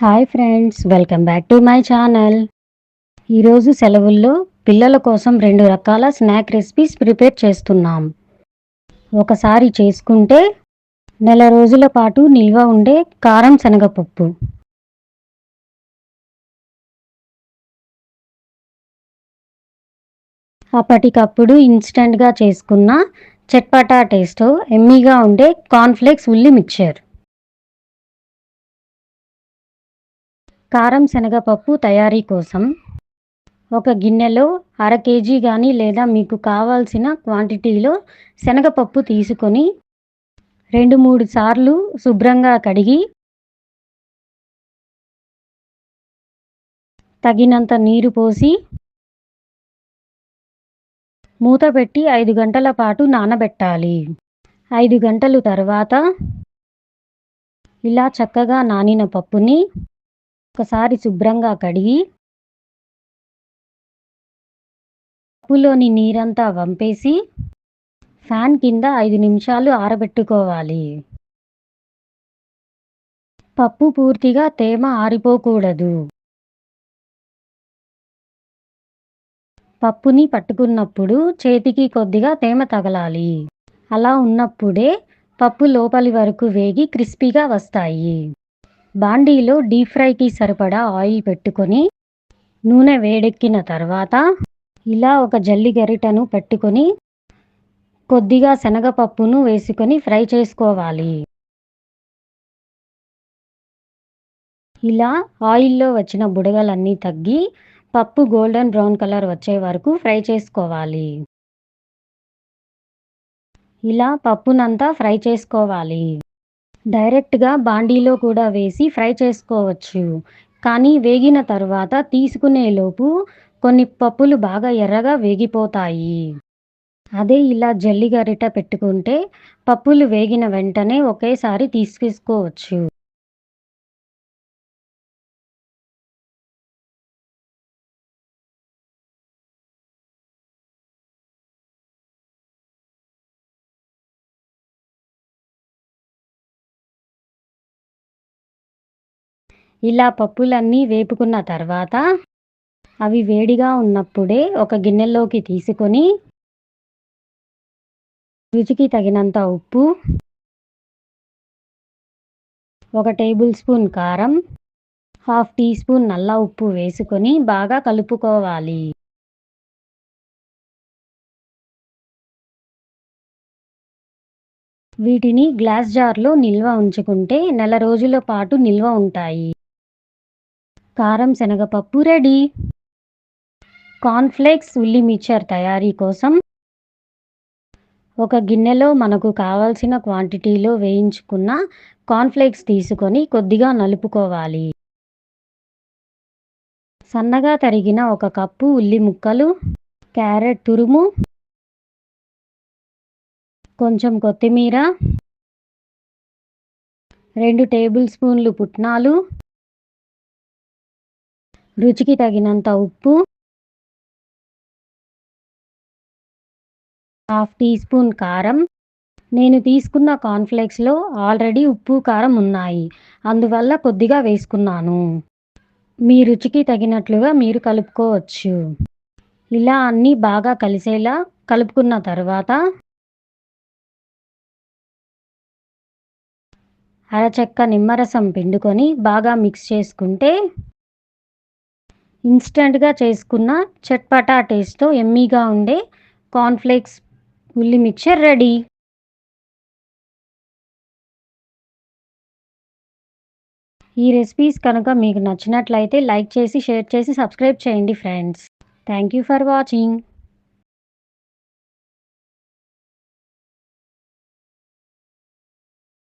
Hi friends welcome back to my channel. ఈరోజు సెలవుల్లో పిల్లల కోసం రెండు రకాల స్నాక్ రెసిపీస్ ప్రిపేర్ చేస్తున్నాం. ఒకసారి చేసుకుంటే నెల రోజుల పాటు నిల్వ ఉండే కారం శనగపప్పు. అప్పటికప్పుడు ఇన్స్టెంట్గా చేసుకున్న చట్పటా టేస్ట్ ఎమ్మీగా ఉండే కార్న్ఫ్లేక్స్ ఉల్లి మిక్చర్ కారం శనగపప్పు తయారీ కోసం ఒక గిన్నెలో అర కేజీ కానీ లేదా మీకు కావాల్సిన క్వాంటిటీలో శనగపప్పు తీసుకొని రెండు మూడు సార్లు శుభ్రంగా కడిగి తగినంత నీరు పోసి మూత పెట్టి ఐదు గంటల పాటు నానబెట్టాలి. ఐదు గంటలు తర్వాత ఇలా చక్కగా నానిన పప్పుని ఒకసారి శుభ్రంగా కడిగి కప్పులోని నీరంతా వంపేసి ఫ్యాన్ కింద ఐదు నిమిషాలు ఆరబెట్టుకోవాలి. పప్పు పూర్తిగా తేమ ఆరిపోకూడదు. పప్పుని పట్టుకున్నప్పుడు చేతికి కొద్దిగా తేమ తగలాలి. అలా ఉన్నప్పుడే పప్పు లోపలి వరకు వేగి క్రిస్పీగా వస్తాయి. బాండీలో డీప్ ఫ్రైకి సరిపడా ఆయిల్ పెట్టుకొని నూనె వేడెక్కిన తర్వాత ఇలా ఒక జల్లి గరిటను పెట్టుకొని కొద్దిగా శనగపప్పును వేసుకొని ఫ్రై చేసుకోవాలి. ఇలా ఆయిల్లో వచ్చిన బుడగలన్నీ తగ్గి పప్పు గోల్డెన్ బ్రౌన్ కలర్ వచ్చే వరకు ఫ్రై చేసుకోవాలి. ఇలా పప్పునంతా ఫ్రై చేసుకోవాలి. డైరెక్ట్గా బాండీలో కూడా వేసి ఫ్రై చేసుకోవచ్చు. కానీ వేగిన తర్వాత తీసుకునేలోపు కొన్ని పప్పులు బాగా ఎర్రగా వేగిపోతాయి. అదే ఇలా జల్లి గరిట పెట్టుకుంటే పప్పులు వేగిన వెంటనే ఒకేసారి తీసుకేసుకోవచ్చు ఇలా పప్పులన్నీ వేపుకున్న తర్వాత అవి వేడిగా ఉన్నప్పుడే ఒక గిన్నెలోకి తీసుకొని రుచికి తగినంత ఉప్పు ఒక టేబుల్ స్పూన్ కారం హాఫ్ టీ స్పూన్ నల్ల ఉప్పు వేసుకొని బాగా కలుపుకోవాలి. వీటిని గ్లాస్ జార్లో నిల్వ ఉంచుకుంటే నెల రోజుల పాటు నిల్వ ఉంటాయి. కారం శనగపప్పు రెడీ. కార్న్ఫ్లేక్స్ ఉల్లి మిక్చర్ తయారీ కోసం ఒక గిన్నెలో మనకు కావాల్సిన క్వాంటిటీలో వేయించుకున్న కార్న్ఫ్లేక్స్ తీసుకొని కొద్దిగా నలుపుకోవాలి. సన్నగా తరిగిన ఒక కప్పు ఉల్లి ముక్కలు క్యారెట్ తురుము కొంచెం కొత్తిమీర రెండు టేబుల్ స్పూన్లు పుట్నాలు రుచికి తగినంత ఉప్పు హాఫ్ టీ స్పూన్ కారం. నేను తీసుకున్న కార్న్ఫ్లేక్స్లో ఆల్రెడీ ఉప్పు కారం ఉన్నాయి. అందువల్ల కొద్దిగా వేసుకున్నాను. మీ రుచికి తగినట్లుగా మీరు కలుపుకోవచ్చు. ఇలా అన్నీ బాగా కలిసేలా కలుపుకున్న తర్వాత అరచెక్క నిమ్మరసం పిండుకొని బాగా మిక్స్ చేసుకుంటే ఇన్స్టెంట్గా చేసుకున్న చట్పటా టేస్ట్తో ఎమ్మీగా ఉండే కార్న్ఫ్లేక్స్ ఉల్లి మిక్చర్ రెడీ ఈ రెసిపీస్ కనుక మీకు నచ్చినట్లయితే లైక్ చేసి షేర్ చేసి సబ్స్క్రైబ్ చేయండి friends thank you for watching